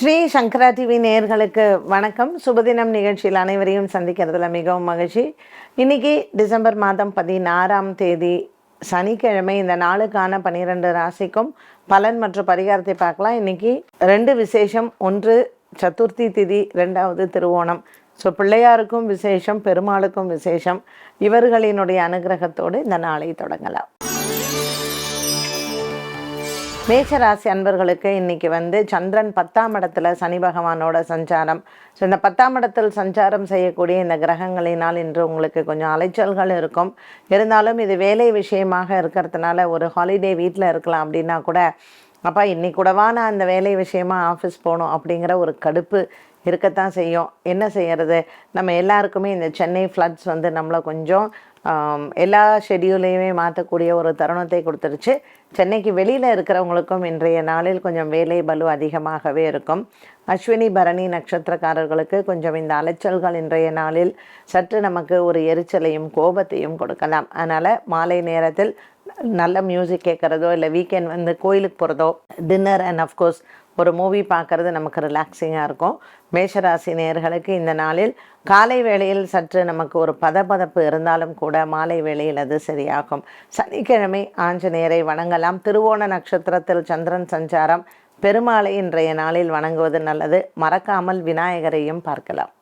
ஸ்ரீ சங்கரா TV நேயர்களுக்கு வணக்கம். சுபதினம் நிகழ்ச்சியில் அனைவரையும் சந்திக்கிறதுல மிகவும் மகிழ்ச்சி. இன்னைக்கு டிசம்பர் மாதம் பதினாறாம் தேதி சனிக்கிழமை இந்த நாளுக்கான பன்னிரெண்டு ராசிக்கும் பலன் மற்றும் பரிகாரத்தை பார்க்கலாம். இன்னைக்கு ரெண்டு விசேஷம் ஒன்று சதுர்த்தி திதி ரெண்டாவது திருவோணம். ஸோ பிள்ளையாருக்கும் விசேஷம் பெருமாளுக்கும் விசேஷம். இவர்களினுடைய அனுகிரகத்தோடு இந்த நாளை தொடங்கலாம். மேஷராசி அன்பர்களுக்கு இன்னைக்கு வந்து சந்திரன் பத்தாம் இடத்துல சனி பகவானோட சஞ்சாரம். ஸோ இந்த பத்தாம் இடத்தில் சஞ்சாரம் செய்யக்கூடிய இந்த கிரகங்களினால் இன்று உங்களுக்கு கொஞ்சம் அலைச்சல்கள் இருக்கும். இருந்தாலும் இது வேலை விஷயமாக இருக்கிறதுனால ஒரு ஹாலிடே வீட்டில் இருக்கலாம் அப்படின்னா கூட அப்பா இன்னைக்கு கூடவா நான் அந்த வேலை விஷயமா ஆஃபீஸ் போகணும்? அப்படிங்கிற ஒரு கடுப்பு இருக்கத்தான் செய்யும். என்ன செய்யறது? நம்ம எல்லாருக்குமே இந்த சென்னை ஃப்ளட்ஸ் வந்து நம்மளை கொஞ்சம் எல்லா ஷெடியூலையுமே மாற்றக்கூடிய ஒரு தருணத்தை கொடுத்துருச்சு சென்னைக்கு வெளியில் இருக்கிறவங்களுக்கும் இன்றைய நாளில் கொஞ்சம் வேலை பலு அதிகமாகவே இருக்கும். அஸ்வினி பரணி நட்சத்திரக்காரர்களுக்கு கொஞ்சம் இந்த அலைச்சல்கள் இன்றைய நாளில் சற்று நமக்கு ஒரு எரிச்சலையும் கோபத்தையும் கொடுக்கலாம். அதனால் மாலை நேரத்தில் நல்ல மியூசிக் கேட்குறதோ இல்லை வீக்கெண்ட் வந்து கோயிலுக்கு போகிறதோ டின்னர் அண்ட் அஃப்கோர்ஸ் ஒரு மூவி பார்க்குறது நமக்கு ரிலாக்ஸிங்காக இருக்கும். மேஷராசி நேயர்களுக்கு இந்த நாளில் காலை வேளையில் சற்று நமக்கு ஒரு பதபதப்பு இருந்தாலும் கூட மாலை வேளையில் அது சரியாகும். சனிக்கிழமை ஆஞ்சநேயரை வணங்கலாம். திருவோண நட்சத்திரத்தில் சந்திரன் சஞ்சாரம் பெருமாளை இன்றைய நாளில் வணங்குவது நல்லது. மறக்காமல் விநாயகரையும் பார்க்கலாம்.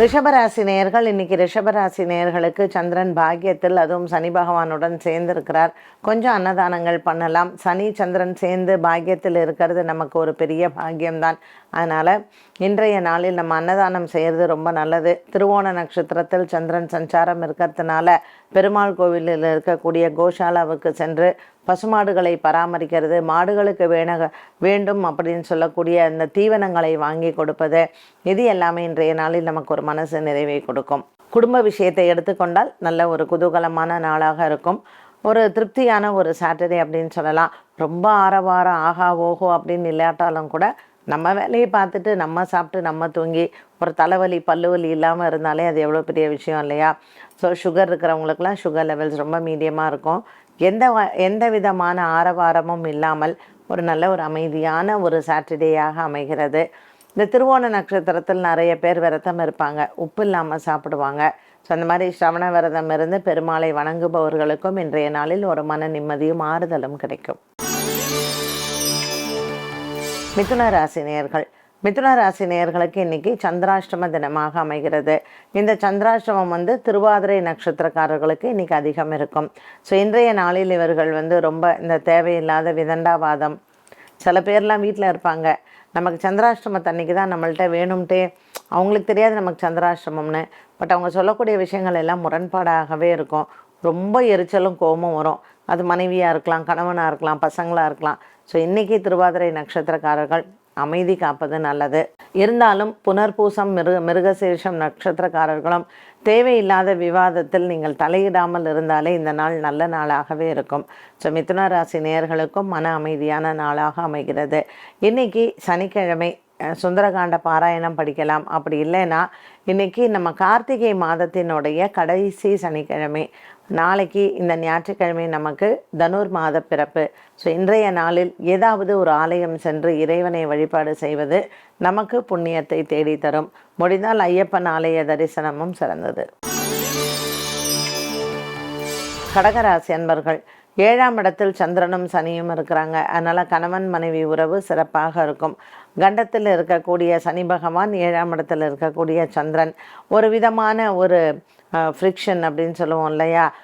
ரிஷபராசி நேயர்கள் இன்னைக்கு ரிஷபராசி நேயர்களுக்கு சந்திரன் பாக்கியத்தில் அதுவும் சனி பகவானுடன் சேர்ந்திருக்கிறார். கொஞ்சம் அன்னதானங்கள் பண்ணலாம். சனி சந்திரன் சேர்ந்து பாக்கியத்தில் இருக்கிறது நமக்கு ஒரு பெரிய பாக்கியம்தான். அதனால் இன்றைய நாளில் நம்ம அன்னதானம் செய்கிறது ரொம்ப நல்லது. திருவோண நட்சத்திரத்தில் சந்திரன் சஞ்சாரம் இருக்கிறதுனால பெருமாள் கோவிலில் இருக்கக்கூடிய கோஷாலாவுக்கு சென்று பசுமாடுகளை பராமரிக்கிறது மாடுகளுக்கு வேண வேண்டும் அப்படின்னு சொல்லக்கூடிய அந்த தீவனங்களை வாங்கி கொடுப்பது இது எல்லாமே இன்றைய நாளில் நமக்கு ஒரு மனசு நிறைவை கொடுக்கும். குடும்ப விஷயத்தை எடுத்துக்கொண்டால் நல்ல ஒரு குதூகலமான நாளாக இருக்கும். ஒரு திருப்தியான ஒரு சாட்டர்டே அப்படின்னு சொல்லலாம். ரொம்ப ஆரவாரம் ஆஹா ஓஹோ அப்படின்னு இல்லாட்டாலும் கூட நம்ம வேலையை பார்த்துட்டு நம்ம சாப்பிட்டு நம்ம தூங்கி ஒரு தலைவலி பல்லுவலி இல்லாமல் இருந்தாலே அது எவ்வளோ பெரிய விஷயம் இல்லையா? ஸோ சுகர் இருக்கிறவங்களுக்குலாம் சுகர் லெவல்ஸ் ரொம்ப மீடியமாக இருக்கும். எந்த எந்த விதமான ஆரவாரமும் இல்லாமல் ஒரு நல்ல ஒரு அமைதியான ஒரு சாட்டர்டேயாக அமைகிறது. இந்த திருவோண நட்சத்திரத்தில் நிறைய பேர் விரதம் இருப்பாங்க. உப்பு இல்லாமல் சாப்பிடுவாங்க. ஸோ அந்த மாதிரி சிரவண விரதம் இருந்து பெருமாளை வணங்குபவர்களுக்கும் இன்றைய நாளில் ஒரு மன நிம்மதியும் ஆறுதலும் கிடைக்கும். மிதுன ராசி நேர்கள் மிதுன ராசி நேர்களுக்கு இன்னைக்கு சந்திராஷ்டம தினமாக அமைகிறது. இந்த சந்திராஷ்டமம் வந்து திருவாதிரை நட்சத்திரக்காரர்களுக்கு இன்னைக்கு அதிகம் இருக்கும். ஸோ இன்றைய நாளில் இவர்கள் வந்து ரொம்ப இந்த தேவையில்லாத விதண்டாவாதம். சில பேர்லாம் வீட்டில் இருப்பாங்க. நமக்கு சந்திராஷ்டமத்தை அன்னைக்கு தான் நம்மள்கிட்ட வேணும்ட்டே. அவங்களுக்கு தெரியாது நமக்கு சந்திராஷ்டமம்னு. பட் அவங்க சொல்லக்கூடிய விஷயங்கள் எல்லாம் முரண்பாடாகவே இருக்கும். ரொம்ப எரிச்சலும் கோபம் வரும். அது மனைவியாக இருக்கலாம் கணவனாக இருக்கலாம் பசங்களாக இருக்கலாம். ஸோ இன்றைக்கி திருவாதிரை நட்சத்திரக்காரர்கள் அமைதி காப்பது நல்லது. இருந்தாலும் புனர்பூசம் மிருக மிருகசீர்ஷம் நட்சத்திரக்காரர்களும் தேவையில்லாத விவாதத்தில் நீங்கள் தலையிடாமல் இருந்தாலே இந்த நாள் நல்ல நாளாகவே இருக்கும். ஸோ மிதுன ராசி நேயர்களுக்கும் மன அமைதியான நாளாக அமைகிறது. இன்னைக்கு சனிக்கிழமை சுந்தரகாண்ட பாராயணம் படிக்கலாம். அப்படி இல்லைன்னா இன்னைக்கு நம்ம கார்த்திகை மாதத்தினுடைய கடைசி சனிக்கிழமை. நாளைக்கு இந்த ஞாயிற்றுக்கிழமை நமக்கு தனுர் மாத பிறப்பு. ஸோ இன்றைய நாளில் ஏதாவது ஒரு ஆலயம் சென்று இறைவனை வழிபாடு செய்வது நமக்கு புண்ணியத்தை தேடித்தரும். முடிந்தால் ஐயப்பன் ஆலய தரிசனமும் சிறந்தது. கடகராசி அன்பர்கள் ஏழாம் இடத்தில் சந்திரனும் சனியும் இருக்கிறாங்க. அதனால் கணவன் மனைவி உறவு சிறப்பாக இருக்கும். கண்டத்தில் இருக்கக்கூடிய சனி பகவான் ஏழாம் இடத்தில் இருக்கக்கூடிய சந்திரன். ஒரு விதமான ஒரு ஃப்ரிக்ஷன் அப்படின்னு சொல்லுவோம் இல்லையா?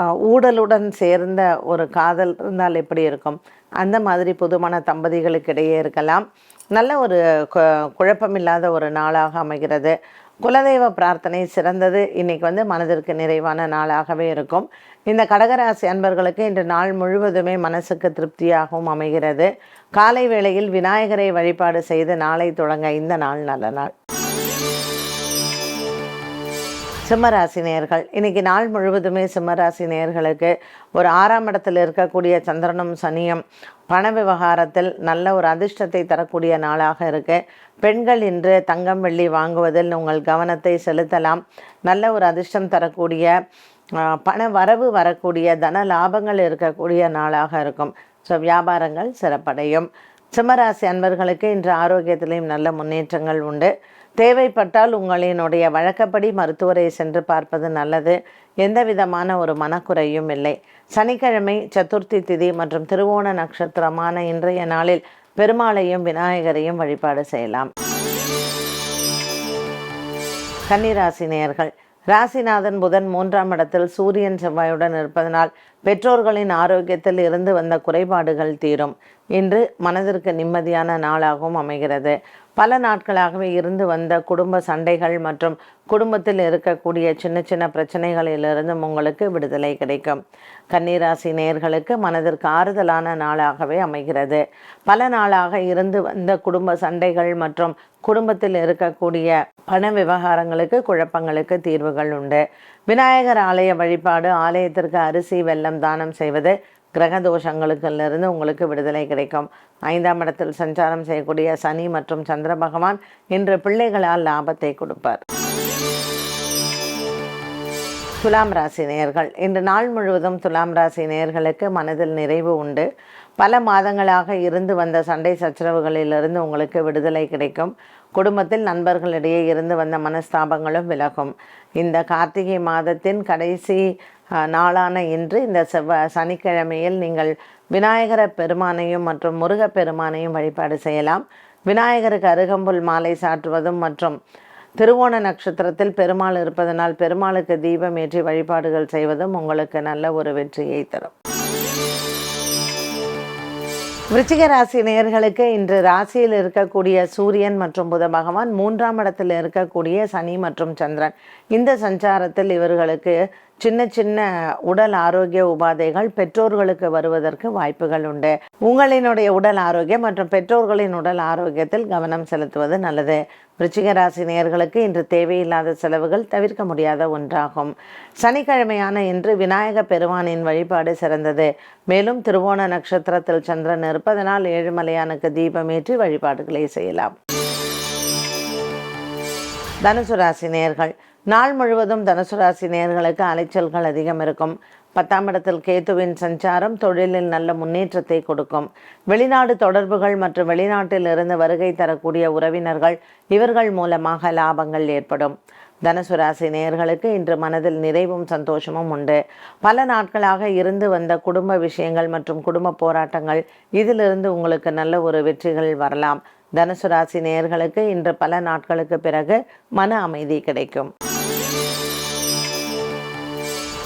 ஊடலுடன் சேர்ந்த ஒரு காதல் இருந்தால் எப்படி இருக்கும்? அந்த மாதிரி புதுமண தம்பதிகளுக்கு இடையே இருக்கலாம். நல்ல ஒரு கு- குழப்பமில்லாத ஒரு நாளாக அமைகிறது. குலதெய்வ பிரார்த்தனை சிறந்தது. இன்றைக்கி வந்து மனதிற்கு நிறைவான நாளாகவே இருக்கும். இந்த கடகராசி அன்பர்களுக்கு இன்று நாள் முழுவதுமே மனசுக்கு திருப்தியாகவும் அமைகிறது. காலை வேளையில் விநாயகரை வழிபாடு செய்து நாளை தொடங்க இந்த நாள் நல்ல நாள். சிம்மராசி நேர்கள் இன்னைக்கு நாள் முழுவதுமே சிம்மராசி நேர்களுக்கு ஒரு ஆறாம் இடத்தில் இருக்கக்கூடிய சந்திரனும் சனியும் பண விவகாரத்தில் நல்ல ஒரு அதிர்ஷ்டத்தை தரக்கூடிய நாளாக இருக்கு. பெண்கள் இன்று தங்கம் வெள்ளி வாங்குவதில் உங்கள் கவனத்தை செலுத்தலாம். நல்ல ஒரு அதிர்ஷ்டம் தரக்கூடிய பண வரவு வரக்கூடிய தன லாபங்கள் இருக்கக்கூடிய நாளாக இருக்கும். ஸோ வியாபாரங்கள் சிறப்படையும். சிம்மராசி அன்பர்களுக்கு இன்று ஆரோக்கியத்திலையும் நல்ல முன்னேற்றங்கள் உண்டு. தேவைப்பட்டால் உங்களினுடைய வழக்கப்படி மருத்துவரை சென்று பார்ப்பது நல்லது. எந்த விதமான ஒரு மனக்குறையும் இல்லை. சனிக்கிழமை சதுர்த்தி திதி மற்றும் திருவோண நட்சத்திரமான இன்றைய நாளில் பெருமாளையும் விநாயகரையும் வழிபாடு செய்யலாம். கன்னிராசி நேயர்கள் ராசிநாதன் புதன் மூன்றாம் இடத்தில் சூரியன் செவ்வாயுடன் இருப்பதனால் பெற்றோர்களின் ஆரோக்கியத்தில் இருந்து வந்த குறைபாடுகள் தீரும். இன்று மனதிற்கு நிம்மதியான நாளாகவும் அமைகிறது. பல நாட்களாகவே இருந்து வந்த குடும்ப சண்டைகள் மற்றும் குடும்பத்தில் இருக்கக்கூடிய சின்ன சின்ன பிரச்சனைகளிலிருந்தும் உங்களுக்கு விடுதலை கிடைக்கும். கன்னிராசி நேர்களுக்கு மனதிற்கு ஆறுதலான நாளாகவே அமைகிறது. பல நாளாக இருந்து வந்த குடும்ப சண்டைகள் மற்றும் குடும்பத்தில் இருக்கக்கூடிய பண விவகாரங்களுக்கு குழப்பங்களுக்கு தீர்வுகள் உண்டு. விநாயகர் ஆலய வழிபாடு ஆலயத்திற்கு அரிசி வெல்லம் தானம் செய்வது கிரக தோஷங்களுக்கிலிருந்து உங்களுக்கு விடுதலை கிடைக்கும். ஐந்தாம் இடத்தில் சஞ்சாரம் செய்யக்கூடிய சனி மற்றும் சந்திர பகவான் இன்று பிள்ளைகளால் லாபத்தை கொடுப்பார். துலாம் ராசி நேயர்கள் இன்று நாள் முழுவதும் துலாம் ராசி நேயர்களுக்கு மனதில் நிறைவு உண்டு. பல மாதங்களாக இருந்து வந்த சண்டை சச்சரவுகளிலிருந்து உங்களுக்கு விடுதலை கிடைக்கும். குடும்பத்தில் நண்பர்களிடையே இருந்து வந்த மனஸ்தாபங்களும் விலகும். இந்த கார்த்திகை மாதத்தின் கடைசி நாளான இன்று இந்த செவ்வ சனிக்கிழமையில் நீங்கள் விநாயகர பெருமானையும் மற்றும் முருகப் பெருமானையும் வழிபாடு செய்யலாம். விநாயகருக்கு அருகம்புல் மாலை சாற்றுவதும் மற்றும் திருவோண நட்சத்திரத்தில் பெருமாள் இருப்பதனால் பெருமாளுக்கு தீபம் ஏற்றி வழிபாடுகள் செய்வதும் உங்களுக்கு நல்ல ஒரு வெற்றியை தரும். விருச்சிக ராசி நேயர்களுக்கு இன்று ராசியில் இருக்கக்கூடிய சூரியன் மற்றும் புத பகவான் மூன்றாம் இடத்தில் இருக்கக்கூடிய சனி மற்றும் சந்திரன். இந்த சஞ்சாரத்தில் இவர்களுக்கு சின்ன சின்ன உடல் ஆரோக்கிய உபாதைகள் பெற்றோர்களுக்கு வருவதற்கு வாய்ப்புகள் உண்டு. உங்களினுடைய உடல் ஆரோக்கியம் மற்றும் பெற்றோர்களின் உடல் ஆரோக்கியத்தில் கவனம் செலுத்துவது நல்லது. விருச்சிக ராசி நேர்களுக்கு இன்று தேவையில்லாத செலவுகள் தவிர்க்க முடியாத ஒன்றாகும். சனிக்கிழமையான இன்று விநாயக பெருமானின் வழிபாடு சிறந்தது. மேலும் திருவோண நட்சத்திரத்தில் சந்திரன் இருப்பதனால் ஏழுமலையானுக்கு தீபமேற்றி வழிபாடுகளை செய்யலாம். தனுசு ராசி நேர்கள் நாள் முழுவதும் தனுசு ராசி நேயர்களுக்கு அலைச்சல்கள் அதிகம் இருக்கும். பத்தாம் இடத்தில் கேத்துவின் சஞ்சாரம் தொழிலில் நல்ல முன்னேற்றத்தை கொடுக்கும். வெளிநாடு தொடர்புகள் மற்றும் வெளிநாட்டில் இருந்து வருகை தரக்கூடிய உறவினர்கள் இவர்கள் மூலமாக லாபங்கள் ஏற்படும். தனுசு ராசி நேயர்களுக்கு இன்று மனதில் நிறைவும் சந்தோஷமும் உண்டு. பல நாட்களாக இருந்து வந்த குடும்ப விஷயங்கள் மற்றும் குடும்ப போராட்டங்கள் இதிலிருந்து உங்களுக்கு நல்ல ஒரு வெற்றிகள் வரலாம். தனுசு ராசி நேயர்களுக்கு இன்று பல நாட்களுக்கு பிறகு மன அமைதி கிடைக்கும்.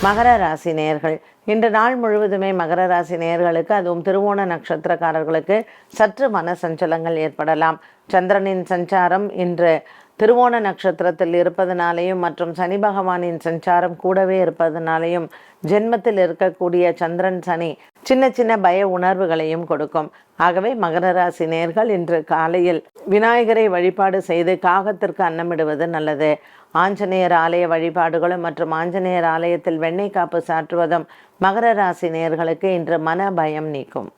மகர ராசி நேயர்கள் இன்று நாள் முழுவதுமே மகர ராசி நேயர்களுக்கு அதுவும் திருவோண நட்சத்திரக்காரர்களுக்கு சற்று மன சஞ்சலங்கள் ஏற்படலாம். சந்திரனின் சஞ்சாரம் இன்று திருவோண நட்சத்திரத்தில் இருப்பதனாலேயும் மற்றும் சனி பகவானின் சஞ்சாரம் கூடவே இருப்பதனாலேயும் ஜென்மத்தில் இருக்கக்கூடிய சந்திரன் சனி சின்ன சின்ன பய உணர்வுகளையும் கொடுக்கும். ஆகவே மகர ராசி நேர்கள் இன்று காலையில் விநாயகரை வழிபாடு செய்து காகத்திற்கு அன்னமிடுவது நல்லது. ஆஞ்சநேயர் ஆலய வழிபாடுகளும் மற்றும் ஆஞ்சநேயர் ஆலயத்தில் வெண்ணெய் காப்பு சாற்றுவதும் மகர ராசி நேயர்களுக்கு இன்று மன பயம் நீக்கும்.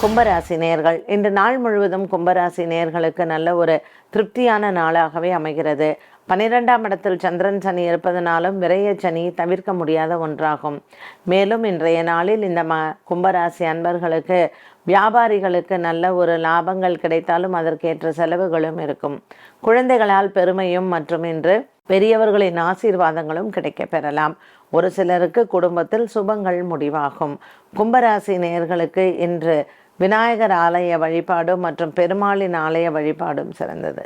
கும்பராசி நேர்கள் இன்று நாள் முழுவதும் கும்பராசி நேர்களுக்கு நல்ல ஒரு திருப்தியான நாளாகவே அமைகிறது. பன்னிரெண்டாம் இடத்தில் சந்திரன் சனி இருப்பதனாலும் விரைய சனி தவிர்க்க முடியாத ஒன்றாகும். மேலும் இன்றைய நாளில் இந்த ம கும்பராசி அன்பர்களுக்கு வியாபாரிகளுக்கு நல்ல ஒரு லாபங்கள் கிடைத்தாலும் அதற்கேற்ற செலவுகளும் இருக்கும். குழந்தைகளால் பெருமையும் மற்றும் இன்று பெரியவர்களின் ஆசீர்வாதங்களும் கிடைக்கப் பெறலாம். ஒரு சிலருக்கு குடும்பத்தில் சுபங்கள் முடிவாகும். கும்பராசி நேயர்களுக்கு இன்று விநாயகர் ஆலய வழிபாடும் மற்றும் பெருமாளின் ஆலய வழிபாடும் சிறந்தது.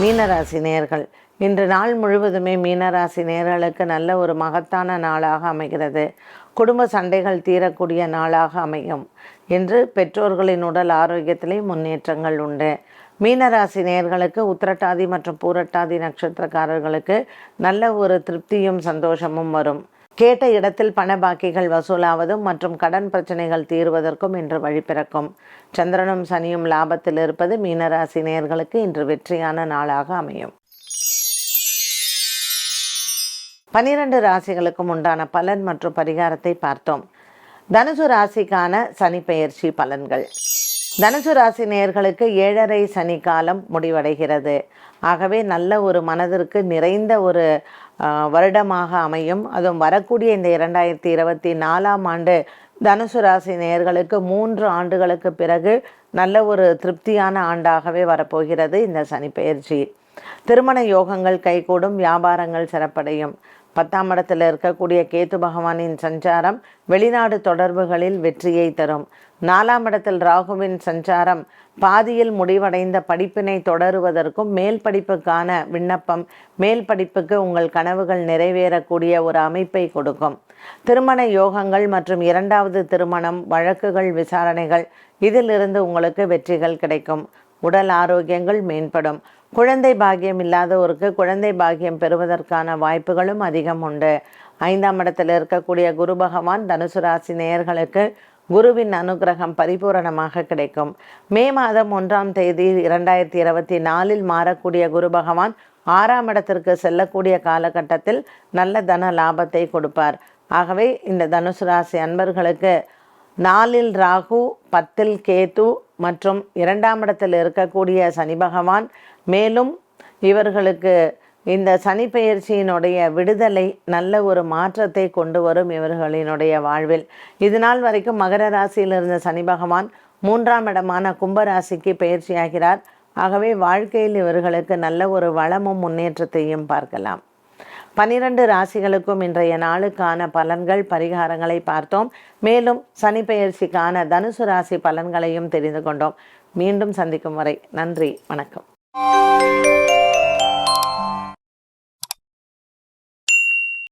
மீனராசி நேர்கள். இன்று நாள் முழுவதுமே மீனராசி நேர்களுக்கு நல்ல ஒரு மகத்தான நாளாக அமைகிறது. குடும்ப சண்டைகள் தீரக்கூடிய நாளாக அமையும். இன்று பெற்றோர்களின் உடல் ஆரோக்கியத்திலே முன்னேற்றங்கள் உண்டு. மீனராசி நேர்களுக்கு உத்திரட்டாதி மற்றும் பூரட்டாதி நட்சத்திரக்காரர்களுக்கு நல்ல ஒரு திருப்தியும் சந்தோஷமும் வரும். கேட்ட இடத்தில் பண பாக்கிகள் வசூலாவதும் மற்றும் கடன் பிரச்சனைகள் தீர்வதற்கும் இன்று வழி பிறக்கும். சந்திரனும் சனியும் லாபத்தில் இருப்பது மீனராசி நேர்களுக்கு இன்று வெற்றியான நாளாக அமையும். பனிரெண்டு ராசிகளுக்கும் உண்டான பலன் மற்றும் பரிகாரத்தை பார்த்தோம். தனுசு ராசிக்கான சனி பெயர்ச்சி பலன்கள். தனுசு ராசி நேயர்களுக்கு ஏழரை சனி காலம் முடிவடைகிறது. ஆகவே நல்ல ஒரு மனதிற்கு நிறைந்த ஒரு வருடமாக அமையும். அதுவும் வரக்கூடிய இந்த இரண்டாயிரத்தி இருபத்தி நாலாம் ஆண்டு தனுசு ராசி நேயர்களுக்கு மூன்று ஆண்டுகளுக்கு பிறகு நல்ல ஒரு திருப்தியான ஆண்டாகவே வரப்போகிறது இந்த சனி பயிற்சி. திருமண யோகங்கள் கைகூடும் வியாபாரங்கள் சிறப்படையும். பத்தாம் இடத்தில் இருக்கக்கூடிய கேத்து பகவானின் சஞ்சாரம் வெளிநாடு தொடர்புகளில் வெற்றியை தரும். நாலாம் இடத்தில் ராகுவின் சஞ்சாரம் பாதியில் முடிவடைந்த படிப்பினை தொடருவதற்கும் மேல் படிப்புக்கான விண்ணப்பம் மேல் படிப்புக்கு உங்கள் கனவுகள் நிறைவேறக்கூடிய ஒரு அமைப்பை கொடுக்கும். திருமண யோகங்கள் மற்றும் இரண்டாவது திருமணம் வழக்குகள் விசாரணைகள் இதிலிருந்து உங்களுக்கு வெற்றிகள் கிடைக்கும். உடல் ஆரோக்கியங்கள் மேம்படும். குழந்தை பாக்கியம் இல்லாதவருக்கு குழந்தை பாக்கியம் பெறுவதற்கான வாய்ப்புகளும் அதிகம் உண்டு. ஐந்தாம் இடத்தில் இருக்கக்கூடிய குரு பகவான் தனுசு ராசி நேயர்களுக்கு குருவின் அனுகிரகம் பரிபூரணமாக கிடைக்கும். மே மாதம் ஒன்றாம் தேதி இரண்டாயிரத்தி இருபத்தி நாலில் மாறக்கூடிய குரு பகவான் ஆறாம் இடத்திற்கு செல்லக்கூடிய காலகட்டத்தில் நல்ல தன லாபத்தை கொடுப்பார். ஆகவே இந்த தனுசு ராசி அன்பர்களுக்கு நாலில் ராகு பத்தில் கேது மற்றும் இரண்டாம் இடத்தில் இருக்கக்கூடிய சனி பகவான். மேலும் இவர்களுக்கு இந்த சனி பெயர்ச்சியினுடைய விடுதலை நல்ல ஒரு மாற்றத்தை கொண்டு வரும் இவர்களினுடைய வாழ்வில். இது நாள் வரைக்கும் மகர ராசியில் இருந்த சனி பகவான் மூன்றாம் இடமான கும்பராசிக்கு பயிற்சியாகிறார் ஆகவே வாழ்க்கையில் இவர்களுக்கு நல்ல ஒரு வளமும் முன்னேற்றத்தையும் பார்க்கலாம். பனிரெண்டு ராசிகளுக்கும் இன்றைய நாளுக்கான பலன்கள் பரிகாரங்களை பார்த்தோம். மேலும் சனி பெயர்ச்சிக்கான தனுசு ராசி பலன்களையும் தெரிந்து கொண்டோம். மீண்டும் சந்திக்கும் வரை நன்றி வணக்கம்.